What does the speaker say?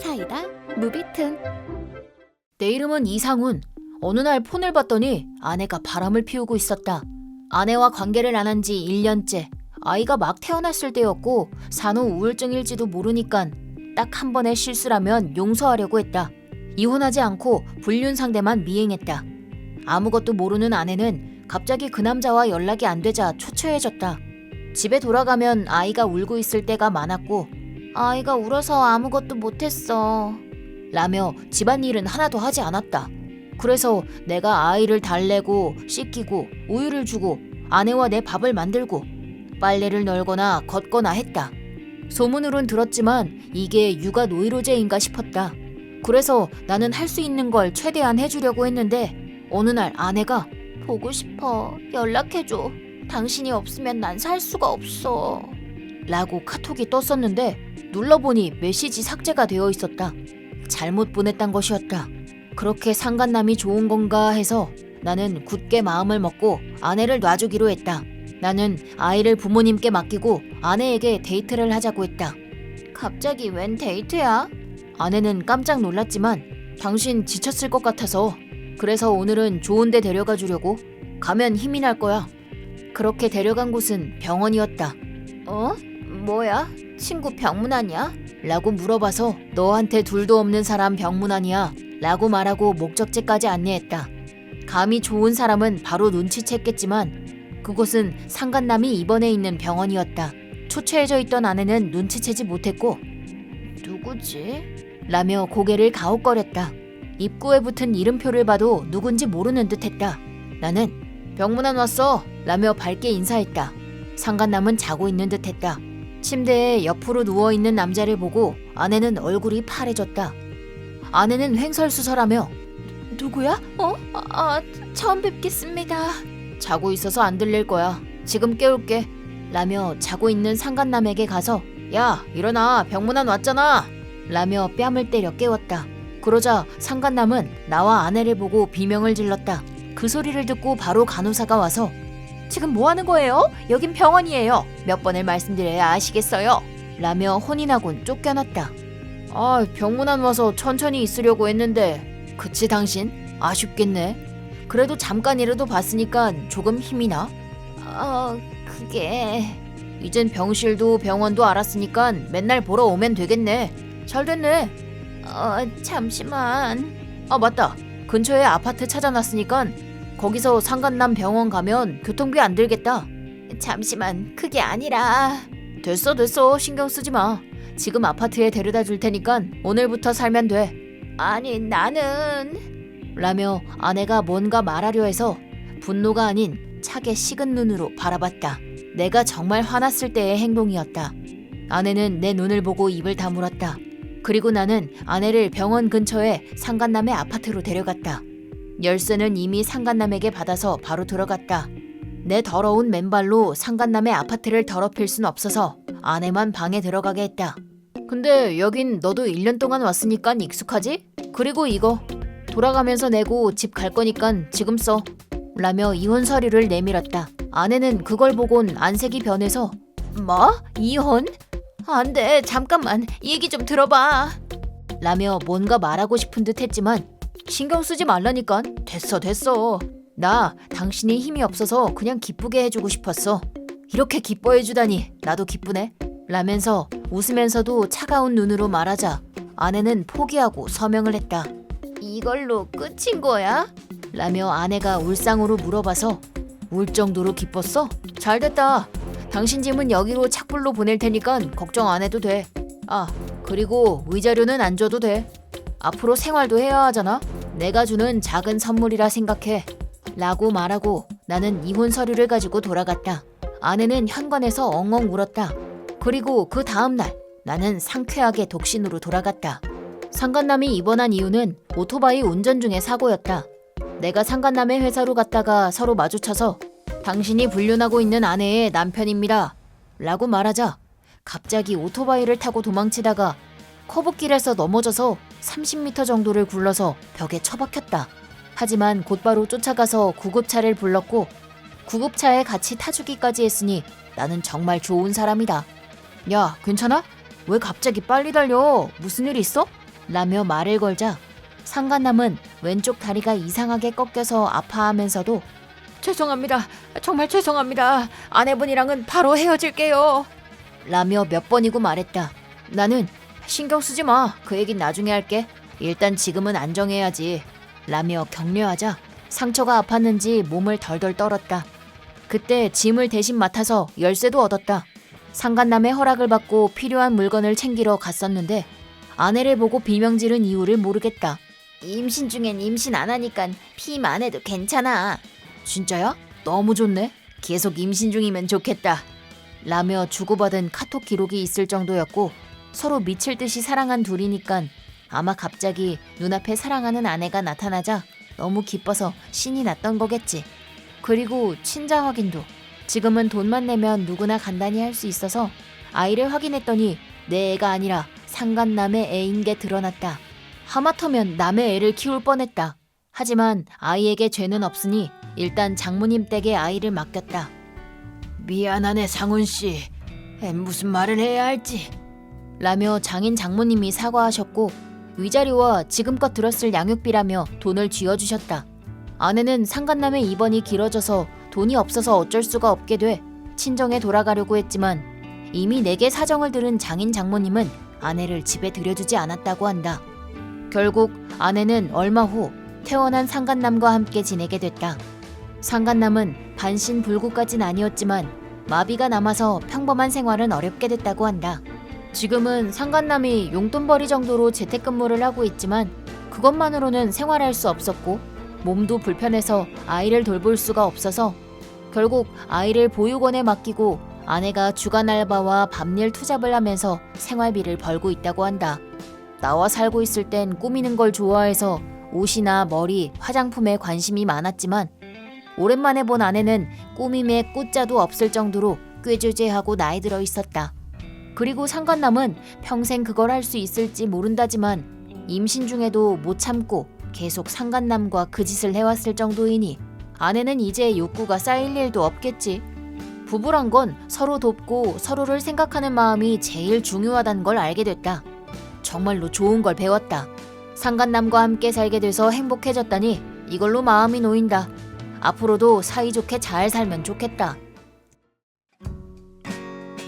사이다 무비튼 내 이름은 이상훈. 어느 날 폰을 봤더니 아내가 바람을 피우고 있었다. 아내와 관계를 안 한 지 1년째. 아이가 막 태어났을 때였고 산후 우울증일지도 모르니까 딱한 번의 실수라면 용서하려고 했다. 이혼하지 않고 불륜 상대만 미행했다. 아무것도 모르는 아내는 갑자기 그 남자와 연락이 안 되자 초췌해졌다. 집에 돌아가면 아이가 울고 있을 때가 많았고 아이가 울어서 아무것도 못했어. 라며 집안일은 하나도 하지 않았다. 그래서 내가 아이를 달래고 씻기고 우유를 주고 아내와 내 밥을 만들고 빨래를 널거나 걷거나 했다. 소문으론 들었지만 이게 육아 노이로제인가 싶었다. 그래서 나는 할 수 있는 걸 최대한 해주려고 했는데 어느 날 아내가 보고 싶어 연락해줘 당신이 없으면 난 살 수가 없어 라고 카톡이 떴었는데 눌러보니 메시지 삭제가 되어 있었다. 잘못 보냈단 것이었다. 그렇게 상간남이 좋은 건가 해서 나는 굳게 마음을 먹고 아내를 놔주기로 했다. 나는 아이를 부모님께 맡기고 아내에게 데이트를 하자고 했다. 갑자기 웬 데이트야? 아내는 깜짝 놀랐지만 당신 지쳤을 것 같아서 그래서 오늘은 좋은 데 데려가 주려고 가면 힘이 날 거야. 그렇게 데려간 곳은 병원이었다. 어? 뭐야? 친구 병문 아니야? 라고 물어봐서 너한테 둘도 없는 사람 병문 아니야? 라고 말하고 목적지까지 안내했다. 감이 좋은 사람은 바로 눈치챘겠지만 그곳은 상간남이 입원해 있는 병원이었다. 초췌해져 있던 아내는 눈치채지 못했고 누구지? 라며 고개를 가웃거렸다. 입구에 붙은 이름표를 봐도 누군지 모르는 듯했다. 나는 병문안 왔어 라며 밝게 인사했다. 상간남은 자고 있는 듯했다. 침대에 옆으로 누워 있는 남자를 보고 아내는 얼굴이 파래졌다. 아내는 횡설수설하며 누구야? 어? 아, 아, 처음 뵙겠습니다. 자고 있어서 안 들릴 거야. 지금 깨울게. 라며 자고 있는 상간남에게 가서 야 일어나 병문안 왔잖아. 라며 뺨을 때려 깨웠다. 그러자 상간남은 나와 아내를 보고 비명을 질렀다. 그 소리를 듣고 바로 간호사가 와서 지금 뭐 하는 거예요? 여긴 병원이에요. 몇 번을 말씀드려야 아시겠어요? 라며 혼이 나곤 쫓겨났다. 아, 병문안 와서 천천히 있으려고 했는데 그치 당신? 아쉽겠네. 그래도 잠깐이라도 봤으니까 조금 힘이 나? 아, 그게... 이젠 병실도 병원도 알았으니까 맨날 보러 오면 되겠네. 잘 됐네. 어, 잠시만. 아, 맞다. 근처에 아파트 찾아놨으니까 거기서 상간남 병원 가면 교통비 안 들겠다. 잠시만, 그게 아니라. 됐어, 됐어. 신경 쓰지 마. 지금 아파트에 데려다 줄 테니까 오늘부터 살면 돼. 아니, 나는. 라며 아내가 뭔가 말하려 해서 분노가 아닌 차게 식은 눈으로 바라봤다. 내가 정말 화났을 때의 행동이었다. 아내는 내 눈을 보고 입을 다물었다. 그리고 나는 아내를 병원 근처에 상간남의 아파트로 데려갔다. 열쇠는 이미 상간남에게 받아서 바로 들어갔다. 내 더러운 맨발로 상간남의 아파트를 더럽힐 순 없어서 아내만 방에 들어가게 했다. 근데 여긴 너도 1년 동안 왔으니까 익숙하지? 그리고 이거 돌아가면서 내고 집 갈 거니까 지금 써. 라며 이혼 서류를 내밀었다. 아내는 그걸 보곤 안색이 변해서 뭐? 이혼? 안 돼. 잠깐만. 이 얘기 좀 들어봐. 라며 뭔가 말하고 싶은 듯 했지만 신경 쓰지 말라니까. 됐어, 됐어. 나 당신이 힘이 없어서 그냥 기쁘게 해주고 싶었어. 이렇게 기뻐해 주다니 나도 기쁘네. 라면서 웃으면서도 차가운 눈으로 말하자 아내는 포기하고 서명을 했다. 이걸로 끝인 거야? 라며 아내가 울상으로 물어봐서 울 정도로 기뻤어? 잘 됐다. 당신 짐은 여기로 착불로 보낼 테니까 걱정 안 해도 돼. 아, 그리고 위자료는 안 줘도 돼. 앞으로 생활도 해야 하잖아. 내가 주는 작은 선물이라 생각해. 라고 말하고 나는 이혼 서류를 가지고 돌아갔다. 아내는 현관에서 엉엉 울었다. 그리고 그 다음날 나는 상쾌하게 독신으로 돌아갔다. 상간남이 입원한 이유는 오토바이 운전 중의 사고였다. 내가 상간남의 회사로 갔다가 서로 마주쳐서 당신이 불륜하고 있는 아내의 남편입니다. 라고 말하자 갑자기 오토바이를 타고 도망치다가 커브길에서 넘어져서 30m 정도를 굴러서 벽에 처박혔다. 하지만 곧바로 쫓아가서 구급차를 불렀고 구급차에 같이 타주기까지 했으니 나는 정말 좋은 사람이다. 야, 괜찮아? 왜 갑자기 빨리 달려? 무슨 일 있어? 라며 말을 걸자 상간남은 왼쪽 다리가 이상하게 꺾여서 아파하면서도 죄송합니다. 정말 죄송합니다. 아내분이랑은 바로 헤어질게요. 라며 몇 번이고 말했다. 나는 신경 쓰지 마. 그 얘긴 나중에 할게. 일단 지금은 안정해야지. 라며 격려하자 상처가 아팠는지 몸을 덜덜 떨었다. 그때 짐을 대신 맡아서 열쇠도 얻었다. 상간남의 허락을 받고 필요한 물건을 챙기러 갔었는데 아내를 보고 비명 지른 이유를 모르겠다. 임신 중엔 임신 안 하니깐 안 해도 괜찮아. 진짜야? 너무 좋네. 계속 임신 중이면 좋겠다. 라며 주고받은 카톡 기록이 있을 정도였고 서로 미칠 듯이 사랑한 둘이니깐 아마 갑자기 눈앞에 사랑하는 아내가 나타나자 너무 기뻐서 신이 났던 거겠지. 그리고 친자 확인도 지금은 돈만 내면 누구나 간단히 할 수 있어서 아이를 확인했더니 내 애가 아니라 상간 남의 애인 게 드러났다. 하마터면 남의 애를 키울 뻔했다. 하지만 아이에게 죄는 없으니 일단 장모님 댁에 아이를 맡겼다. 미안하네 상훈 씨. 무슨 말을 해야 할지. 라며 장인 장모님이 사과하셨고 위자료와 지금껏 들었을 양육비라며 돈을 쥐어주셨다. 아내는 상간남의 입원이 길어져서 돈이 없어서 어쩔 수가 없게 돼 친정에 돌아가려고 했지만 이미 내게 사정을 들은 장인 장모님은 아내를 집에 들여주지 않았다고 한다. 결국 아내는 얼마 후 태어난 상간남과 함께 지내게 됐다. 상간남은 반신불구까진 아니었지만 마비가 남아서 평범한 생활은 어렵게 됐다고 한다. 지금은 상간남이 용돈벌이 정도로 재택근무를 하고 있지만 그것만으로는 생활할 수 없었고 몸도 불편해서 아이를 돌볼 수가 없어서 결국 아이를 보육원에 맡기고 아내가 주간 알바와 밤일 투잡을 하면서 생활비를 벌고 있다고 한다. 나와 살고 있을 땐 꾸미는 걸 좋아해서 옷이나 머리, 화장품에 관심이 많았지만 오랜만에 본 아내는 꾸밈에 꽃자도 없을 정도로 꾀죄죄하고 나이 들어 있었다. 그리고 상간남은 평생 그걸 할 수 있을지 모른다지만 임신 중에도 못 참고 계속 상간남과 그 짓을 해왔을 정도이니 아내는 이제 욕구가 쌓일 일도 없겠지. 부부란 건 서로 돕고 서로를 생각하는 마음이 제일 중요하다는 걸 알게 됐다. 정말로 좋은 걸 배웠다. 상간남과 함께 살게 돼서 행복해졌다니 이걸로 마음이 놓인다. 앞으로도 사이좋게 잘 살면 좋겠다.